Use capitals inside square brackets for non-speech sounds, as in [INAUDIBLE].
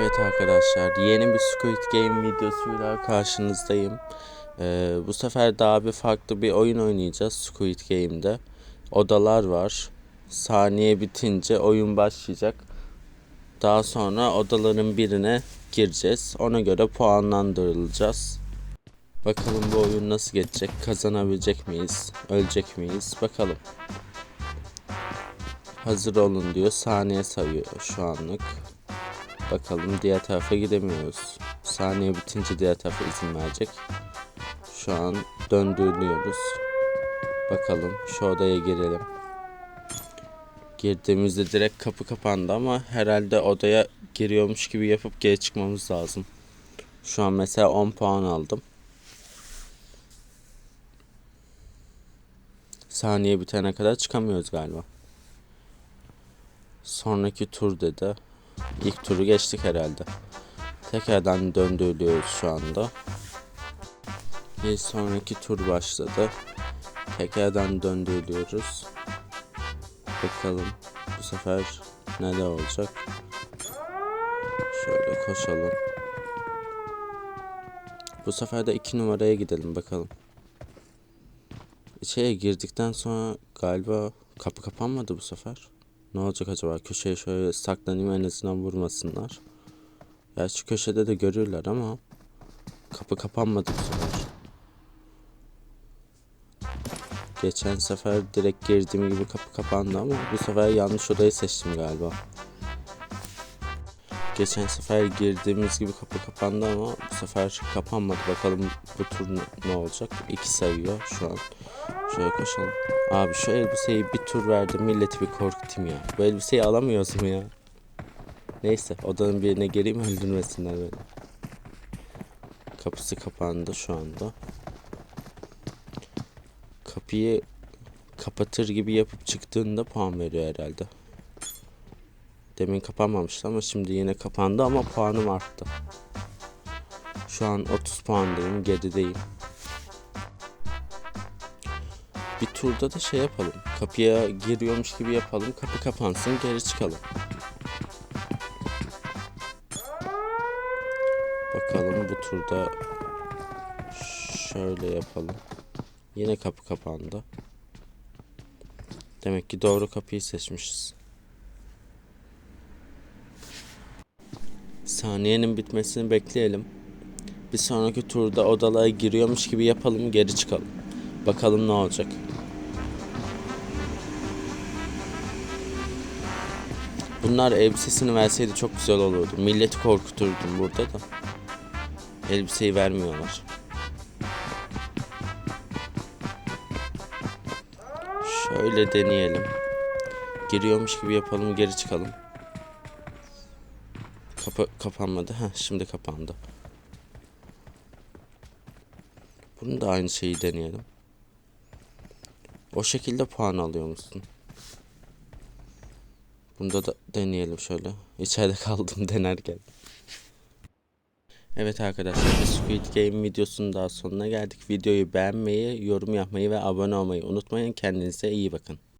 Evet arkadaşlar yeni bir Squid Game videosuyla karşınızdayım. Ee, bu sefer daha bir farklı bir oyun oynayacağız Squid Game'de. Odalar var. Saniye bitince oyun başlayacak. Daha sonra odaların birine gireceğiz. Ona göre puanlandırılacağız. Bakalım bu oyun nasıl geçecek? Kazanabilecek miyiz? Ölecek miyiz? Bakalım. Hazır olun diyor. Saniye sayıyor şu anlık. Bakalım diğer tarafa gidemiyoruz. Saniye bitince diğer tarafa izin verecek. Şu an döndürüyoruz. Bakalım şu odaya girelim. Girdiğimizde direkt kapı kapandı ama herhalde odaya giriyormuş gibi yapıp geri çıkmamız lazım. Şu an mesela 10 puan aldım. Saniye bitene kadar çıkamıyoruz galiba. Sonraki tur dedi. İlk turu geçtik herhalde. Tekrardan döndürüyoruz şu anda. Bir sonraki tur başladı. Tekrardan döndürüyoruz. Bakalım bu sefer neler olacak. Şöyle koşalım. Bu sefer de iki numaraya gidelim bakalım. İçeriye girdikten sonra galiba kapı kapanmadı bu sefer. Ne olacak acaba? Köşeye şöyle saklanayım en azından vurmasınlar. Gerçi köşede de görürler ama kapı kapanmadı bu sefer. Geçen sefer direkt girdiğim gibi kapı kapandı ama bu sefer yanlış odayı seçtim galiba. Geçen sefer girdiğimiz gibi kapı kapandı ama bu sefer kapanmadı. Bakalım bu tur ne olacak? İki sayıyor şu an. Şöyle koşalım. Abi şu elbiseyi bir tur verdim milleti bir korkutayım ya. Bu elbiseyi alamıyoruz mu ya? Neyse odanın birine gireyim öldürmesinler beni. Kapısı kapandı şu anda. Kapıyı kapatır gibi yapıp çıktığında puan veriyor herhalde. Demin kapanmamıştı ama şimdi yine kapandı ama puanım arttı. Şu an 30 puandayım, gerideyim. Bir turda da şey yapalım. Kapıya giriyormuş gibi yapalım. Kapı kapansın, geri çıkalım. Bakalım bu turda şöyle yapalım. Yine kapı kapandı. Demek ki doğru kapıyı seçmişiz. Saniyenin bitmesini bekleyelim. Bir sonraki turda odalara giriyormuş gibi yapalım, geri çıkalım. Bakalım ne olacak. Bunlar elbisesini verseydi çok güzel olurdu. Milleti korkuturdum burada da. Elbiseyi vermiyorlar. Şöyle deneyelim. Giriyormuş gibi yapalım, geri çıkalım. Kapı kapanmadı. Ha, şimdi kapandı. Bunu da aynı şeyi deneyelim. O şekilde puan alıyor musun? Bunda da deneyelim şöyle. İçeride kaldım [LAUGHS] denerken. Evet arkadaşlar Squid Game videosunun daha sonuna geldik. Videoyu beğenmeyi, yorum yapmayı ve abone olmayı unutmayın. Kendinize iyi bakın.